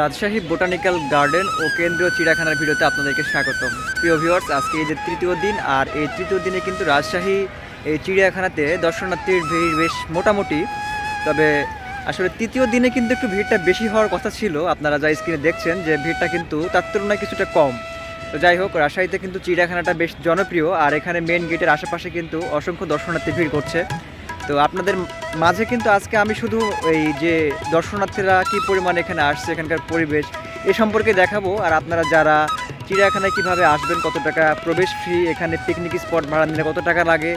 Rajshahi botanical garden ও কেন্দ্রীয় চিড়িয়াখানার ভিডিওতে আপনাদেরকে স্বাগতম। প্রিয় ভিউয়ার্স, আজকে এই যে তৃতীয় দিন, আর এই তৃতীয় দিনে কিন্তু রাজশাহী এই চিড়িয়াখানাতে দর্শনার্থীর ভিড় বেশ মোটামুটি। তবে আসলে তৃতীয় দিনে কিন্তু একটু ভিড়টা বেশি হওয়ার কথা ছিল। আপনারা যা স্ক্রিনে দেখছেন যে ভিড়টা কিন্তু তার তুলনায় কিছুটা কম। তো যাই হোক, রাজশাহীতে কিন্তু চিড়িয়াখানাটা বেশ জনপ্রিয়, আর এখানে মেন গেটের আশেপাশে কিন্তু অসংখ্য দর্শনার্থী ভিড় করছে। তো আপনাদের মাঝে কিন্তু আজকে আমি শুধু এই যে দর্শনার্থীরা কি পরিমাণ এখানে আসছে, এখানকার পরিবেশ, এ সম্পর্কে দেখাবো। আর আপনারা যারা চিড়িয়াখানায় কীভাবে আসবেন, কত টাকা প্রবেশ ফ্রি এখানে পিকনিক স্পট ভাড়া নিলে কত টাকা লাগে,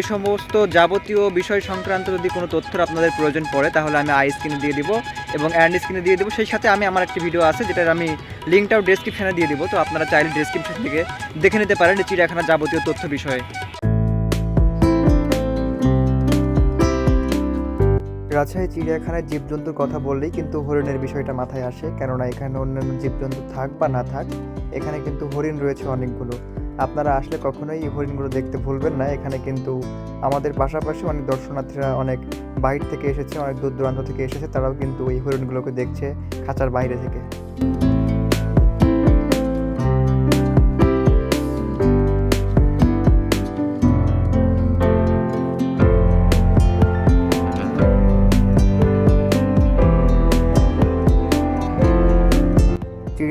এ সমস্ত যাবতীয় বিষয় সংক্রান্ত যদি কোনো তথ্যের আপনাদের প্রয়োজন পড়ে, তাহলে আমি আই স্ক্রিনে দিয়ে দিব এবং অ্যান্ড স্ক্রিনে দিয়ে দেবো। সেই সাথে আমি আমার একটি ভিডিও আছে, যেটার আমি লিঙ্কটাও ডেসক্রিপশনে দিয়ে দিব। তো আপনারা চাইলে ডেসক্রিপশন থেকে দেখে নিতে পারেন চিড়িয়াখানার যাবতীয় তথ্য বিষয়ে। রাজশাহী, চিড়িয়াখানায় জীবজন্তুর কথা বললেই কিন্তু হরিণের বিষয়টা মাথায় আসে। কেননা এখানে অন্যান্য জীবজন্তু থাক বা না থাক, এখানে কিন্তু হরিণ রয়েছে অনেকগুলো। আপনারা আসলে কখনোই এই হরিণগুলো দেখতে ভুলবেন না। এখানে কিন্তু আমাদের পাশাপাশি অনেক দর্শনার্থীরা অনেক বাইরে থেকে এসেছে, অনেক দূর দূরান্ত থেকে এসেছে, তারাও কিন্তু এই হরিণগুলোকে দেখছে খাঁচার বাইরে থেকে।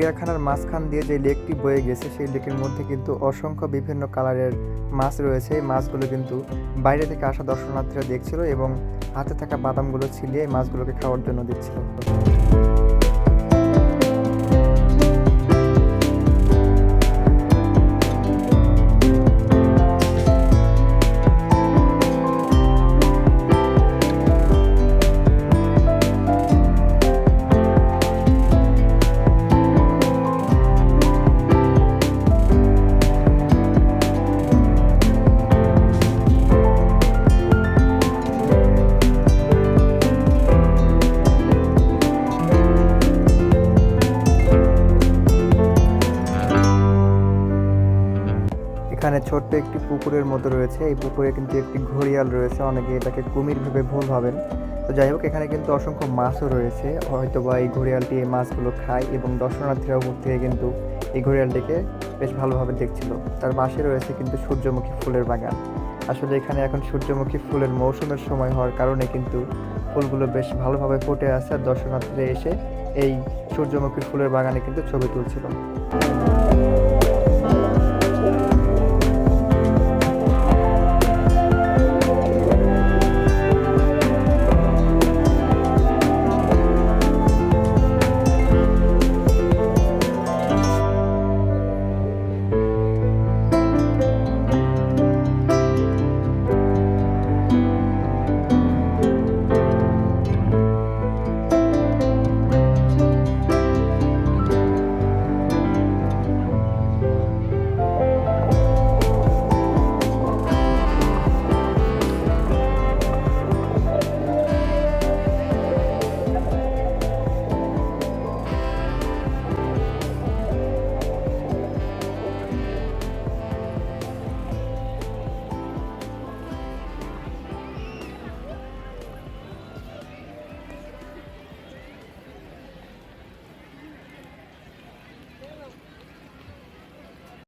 চিড়িয়াখানার মাঝখান দিয়ে যে লেকটি বয়ে গেছে, সেই লেকের মধ্যে কিন্তু অসংখ্য বিভিন্ন কালারের মাছ রয়েছে। এই মাছগুলো কিন্তু বাইরে থেকে আসা দর্শনার্থীরা দেখছিল এবং হাতে থাকা বাদামগুলো ছিলিয়ে এই মাছগুলোকে খাওয়ার জন্য দিচ্ছিল। এখানে ছোট্ট একটি পুকুরের মতো রয়েছে। এই পুকুরে কিন্তু একটি ঘড়িয়াল রয়েছে। অনেকে এটাকে কুমির ভেবে ভুল ভাবেন। তো যাই হোক, এখানে কিন্তু অসংখ্য মাছও রয়েছে। হয়তো বা এই ঘড়িয়ালটি এই মাছগুলো খায় এবং দর্শনার্থীরা উপর থেকে কিন্তু এই ঘড়িয়ালটিকে বেশ ভালোভাবে দেখছিল। তার পাশে রয়েছে কিন্তু সূর্যমুখী ফুলের বাগান। আসলে এখানে এখন সূর্যমুখী ফুলের মৌসুমের সময় হওয়ার কারণে কিন্তু ফুলগুলো বেশ ভালোভাবে ফুটে আছে আর দর্শনার্থীরা এসে এই সূর্যমুখী ফুলের বাগানে কিন্তু ছবি তুলছিল।